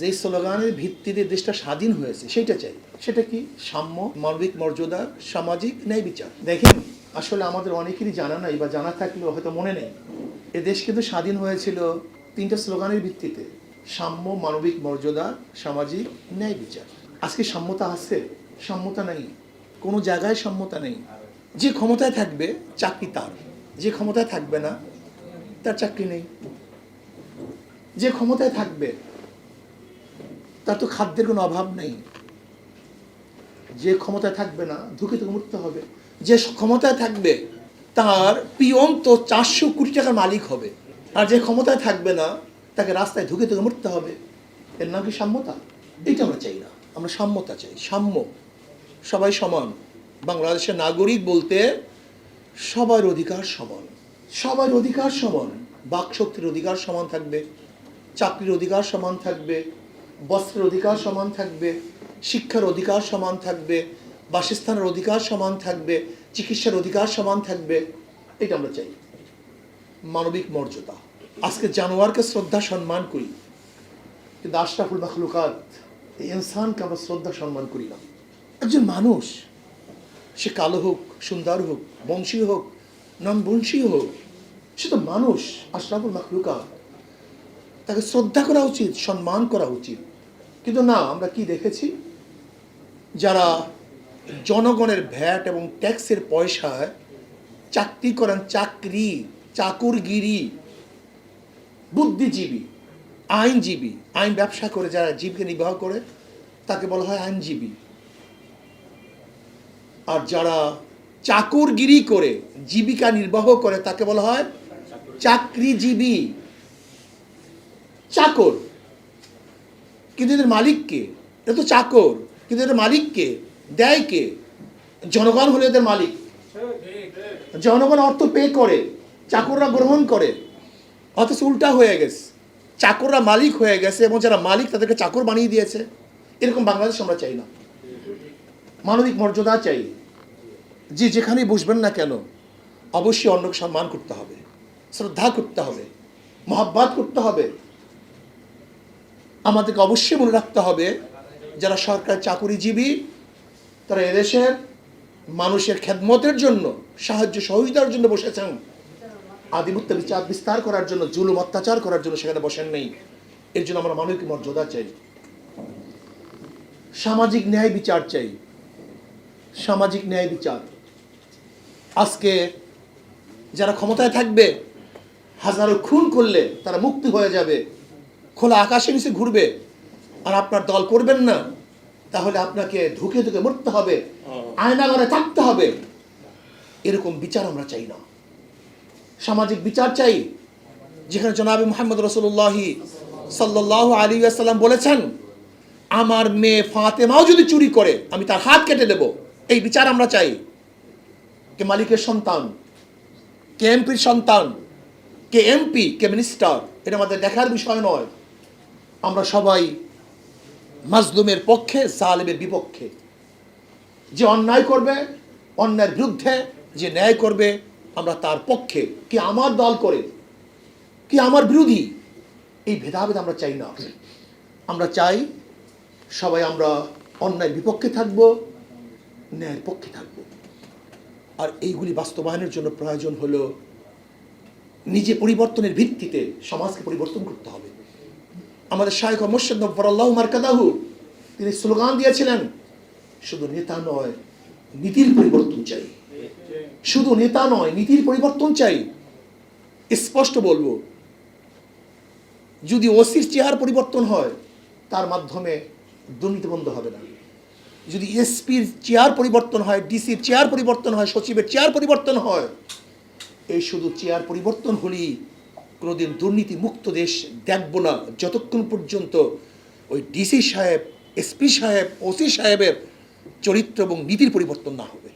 যে স্লোগানের ভিত্তিতে দেশটা স্বাধীন হয়েছে সেটা চাই। সেটা কি সাম্য মানবিক মর্যাদা, সামাজিক ন্যায় বিচার? দেখেন, আসলে আমাদের অনেকেরই জানা নাই বা জানা থাকলেও হয়তো মনে নেই, এ দেশ কিন্তু স্বাধীন হয়েছিল তিনটা স্লোগানের ভিত্তিতে, সাম্য মানবিক মর্যাদা, সামাজিক ন্যায় বিচার। আজকে সাম্যতা আছে? সাম্যতা নেই। কোনো জায়গায় সাম্যতা নেই। যে ক্ষমতায় থাকবে, চাকরি তার। যে ক্ষমতায় থাকবে না, তার চাকরি নেই। যে ক্ষমতায় থাকবে তার তো খাদ্যের কোনো অভাব নেই। যে ক্ষমতায় থাকবে না, ধুকে থেকে মরতে হবে। যে ক্ষমতায় থাকবে, তার পিয়ন তো চারশো কোটি টাকার মালিক হবে। আর যে ক্ষমতায় থাকবে না, তাকে রাস্তায় ধুকে থেকে মরতে হবে। এর নাম কি সাম্যতা? এইটা আমরা চাই না। আমরা সাম্যতা চাই। সাম্য। সবাই সমান। বাংলাদেশের নাগরিক বলতে সবার অধিকার সমান। সবার অধিকার সমান। বাকশক্তির অধিকার সমান থাকবে। চাকরির অধিকার সমান থাকবে। বস্ত্রের অধিকার সমান থাকবে, শিক্ষার অধিকার সমান থাকবে, বাসস্থানের অধিকার সমান থাকবে, চিকিৎসার অধিকার সমান থাকবে, এটা আমরা চাই। মানবিক মর্যাদা। আজকে জানোয়ারকে শ্রদ্ধা সম্মান করি, কিন্তু আশরাফুল মাখলুকাত, এই ইনসানকে আমরা শ্রদ্ধা সম্মান করি না। একজন মানুষ, সে কালো হোক, সুন্দর হোক, বংশী হোক নন বংশী হোক, সে তো মানুষ, আশরাফুল মাখলুকাত। তাকে শ্রদ্ধা করা উচিত, সম্মান করা উচিত। কিন্তু না, আমরা কি দেখেছি? যারা জনগণের ভ্যাট এবং ট্যাক্সের পয়সায় চাকরি করেন, চাকরি, চাকুরগিরি, বুদ্ধিজীবী, আইনজীবী, আইন ব্যবসা করে যারা জীবকে নির্বাহ করে, তাকে বলা হয় আইনজীবী। আর যারা চাকুরগিরি করে, জীবিকা নির্বাহ করে, তাকে বলা হয় চাকরিজীবী। চাকর। কিন্তু এদের মালিককে এটা তো চাকর। কিন্তু এদের মালিককে দেয় কে? জনগণ হলো এদের মালিক। জনগণ অর্থ পে করে, চাকররা গ্রহণ করে। অথচ উল্টা হয়ে গেছে। চাকররা মালিক হয়ে গেছে এবং যারা মালিক তাদেরকে চাকর বানিয়ে দিয়েছে। এরকম বাংলাদেশ আমরা চাই না। মানবিক মর্যাদা চাই। যে যেখানেই বসবেন না কেন, অবশ্যই অন্যকে সম্মান করতে হবে। শ্রদ্ধা করতে হবে। মহাব্বাত করতে হবে। আমাদেরকে অবশ্যই মনে রাখতে হবে যারা সরকার চাকুরিজীবী, তারা এদেশের মানুষের খেদমতের জন্য, সাহায্য সহযোগিতার জন্য বসেছেন। আধিপত্য বিচার বিস্তার করার জন্য, জুলুম অত্যাচার করার জন্য সেখানে বসেন নেই। এর জন্য আমরা মানবিক মর্যাদা চাই। সামাজিক ন্যায় বিচার চাই। সামাজিক ন্যায় বিচার। আজকে যারা ক্ষমতায় থাকবে, হাজারো খুন করলে তারা মুক্তি হয়ে যাবে। খোলা আকাশের নিচে ঘুরবে আর আপনার দল করবেন না তাহলে আপনাকে ধুকে ধুকে মরতে হবে আয়নাগরে থাকতে হবে। এরকম বিচার আমরা চাই না। সামাজিক বিচার চাই যেখানে জনাবি মোহাম্মদ রসুল্লাহি সাল্লাহ আলী আসাল্লাম বলেছেন আমার মেয়ে ফাতেমাও যদি চুরি করে আমি তার হাত কেটে দেব। এই বিচার আমরা চাই। কে মালিকের সন্তান কে এমপির সন্তান কে এমপি কে মিনিস্টার এটা আমাদের দেখার বিষয় নয়। আমরা সবাই মাজলুমের পক্ষে, জালেমের বিপক্ষে। যে অন্যায় করবে, অন্যায়ের বিরুদ্ধে যে ন্যায় করবে, আমরা তার পক্ষে। কি আমার দল করে? কি আমার বিরোধী? এই ভেদাভেদ আমরা চাই না। আমরা চাই সবাই আমরা অন্যায়ের বিপক্ষে থাকব, ন্যায়ের পক্ষে থাকব। আর এইগুলি বাস্তবায়নের জন্য প্রয়োজন হলো নিজে পরিবর্তনের ভিত্তিতে সমাজকে পরিবর্তন করতে হবে। আমাদের শাহেখ মোর্শেদ নব্বরাল্লাহ মার্কাদাহু, তিনি স্লোগান দিয়েছিলেন, শুধু নেতা নয়, নীতির পরিবর্তন চাই। শুধু নেতা নয়, নীতির পরিবর্তন চাই। স্পষ্ট বলব, যদি ওসির চেয়ার পরিবর্তন হয়, তার মাধ্যমে দুর্নীতি বন্ধ হবে না। যদি এসপির চেয়ার পরিবর্তন হয়, ডিসির চেয়ার পরিবর্তন হয়, সচিবের চেয়ার পরিবর্তন হয়, এই শুধু চেয়ার পরিবর্তন হলেই কোনোদিন দুর্নীতি মুক্ত দেশ দেখব না। যতক্ষণ পর্যন্ত ওই ডিসি সাহেব, এসপি সাহেব, ওসি সাহেবের চরিত্র এবং নীতির পরিবর্তন না হবে।